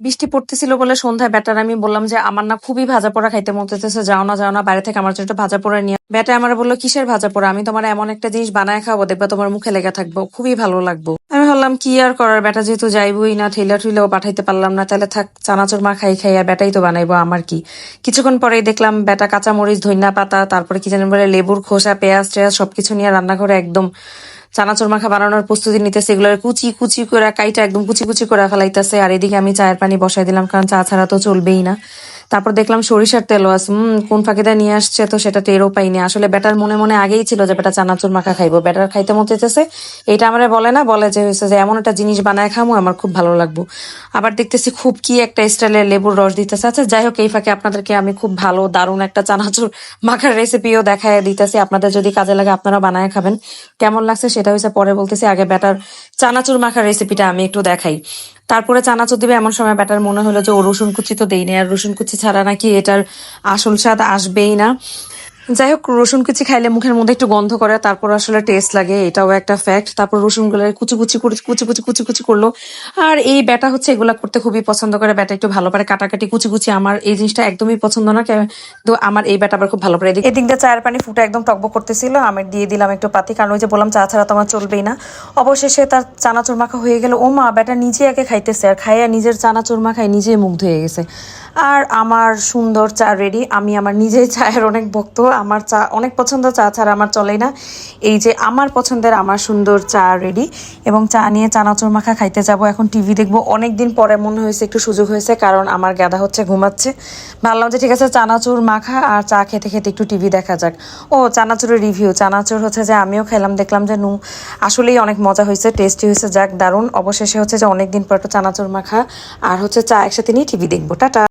বৃষ্টি পড়তেছিল বলে সন্ধ্যায় ব্যাটার আমি বললাম যে, আমার না খুবই ভাজা পোড়া খাইতে মন চাইতেছে, যাও না যাও না, বাইরে থেকে আমার জন্য ভাজা পোড়া নিয়ে বেটা আমার বলল, কিসের ভাজা পোড়া? আমি তোমার এমন একটা জিনিস বানায় খাব দেখবা তোমার মুখে লেগে থাকব, খুবই ভালো লাগবো। ভাবলাম কি আর করার? ব্যাটা যেহেতু যাইবই না, ঠেলা ঠুলেও পাঠাইতে পারলাম না, তাহলে থাক, চানাচুর মা খাই খাই, আর ব্যাটাই তো বানাইবো, আমার কি? কিছুক্ষণ পরেই দেখলাম ব্যাটা কাঁচামরিচ ধনিয়া পাতা, তারপরে কি জানি বলে লেবুর খোসা, পেঁয়াজ টেয়াজ সবকিছু নিয়ে রান্নাঘরে একদম চানাচুর মাখা বানানোর প্রস্তুতি নিতেছে এগুলোর কুচি কুচি করে কাইটা একদম কুচি কুচি করে ফেলাইতেছে, আর এদিকে আমি চায়ের পানি বসাই দিলাম, কারণ চা ছাড়া তো চলবেই না। তারপর দেখলাম সরিষার তেলও আছে। হম, কোন ফাঁকিটা নিয়ে আসছে তো সেটা টেরও পাইনি। আসলে বেটার মনে মনে আগেই ছিল যে বেটা চানাচুর মাখা খাইবো। বেটার খাইতে মন চাইতেছে এটা আমার বলে না, বলে যে হয়েছে যে এমন একটা জিনিস বানায় খামো, আমার খুব ভালো লাগবো। আবার দেখতেছি খুব কি একটা স্টাইলের লেবুর রস দিতেছে। আচ্ছা যাই হোক, এই ফাঁকে আপনাদেরকে আমি খুব ভালো, দারুণ একটা চানাচুর মাখার রেসিপিও দেখায় দিতেছি। আপনাদের যদি কাজে লাগে আপনারা বানায় খাবেন। কেমন লাগছে সেটা হয়েছে পরে বলতেছি। আগে ব্যাটার চানাচুর মাখার রেসিপিটা আমি একটু দেখাই। তারপরে চানাচুর দিবে। এমন সময় ব্যাটার মনে হলো যে, ও রসুন কুচি তো দেয়নি, আর রসুন কুচি ছাড়া নাকি এটার আসল স্বাদ আসবেই না। যাই হোক, রসুন কুচি খাইলে মুখের মধ্যে একটু গন্ধ করে, তারপর আসলে টেস্ট লাগে, এটাও একটা ফ্যাক্ট তারপর রসুনগুলো কুচি কুচি করে, কুচি কুচি কুচি কুচি করল। আর এই ব্যাটা হচ্ছে এগুলা করতে খুবই পছন্দ করে, ব্যাটা একটু ভালো পারে, কাটাকাটি কুচি কুচি আমার এই জিনিসটা একদমই পছন্দ না তো আমার এই ব্যাটা আবার খুব ভালো পারে। এদিক দিয়ে চায়ের পানি ফুটে একদম টকবক করতেছিল, আমি দিয়ে দিলাম একটু পাতি, কারণ ওই যে বললাম চা ছাড়া তো আমার চলবেই না। অবশেষে তার চানাচুর মাখা হয়ে গেল ও মা ব্যাটা নিজে একে খাইতেছে, আর খাইয়া নিজের চানাচুর মাখায় নিজে মুগ্ধ হয়ে গেছে। আর আমার সুন্দর চা রেডি আমি আমার নিজেই চায়ের অনেক ভক্ত, আমার চা, অনেক পছন্দ চা ছাড়া আমার চলে না। এই যে আমার পছন্দের আমার সুন্দর চা রেডি এবং চা নিয়ে চানাচুর মাখা খাইতে যাব। এখন টিভি দেখব। অনেক দিন পরে মনে হয়েছে, একটু সুযোগ হয়েছে, কারণ আমার গাদা হচ্ছে, ঘুমাচ্ছে। ভাবলাম যে ঠিক আছে, চানাচুর মাখা আর চা খেতে খেতে একটু টিভি দেখা যাক। ও, চানাচুরের রিভিউ চানাচুর হচ্ছে যে আমিও খেলাম, দেখলাম যে নু, আসলেই অনেক মজা হয়েছে টেস্টি হয়েছে, যাক, দারুণ। অবশেষে হচ্ছে যে অনেক দিন পর একটু চানাচুর মাখা আর হচ্ছে চা একসাথে নিয়ে টিভি দেখব। টাটা।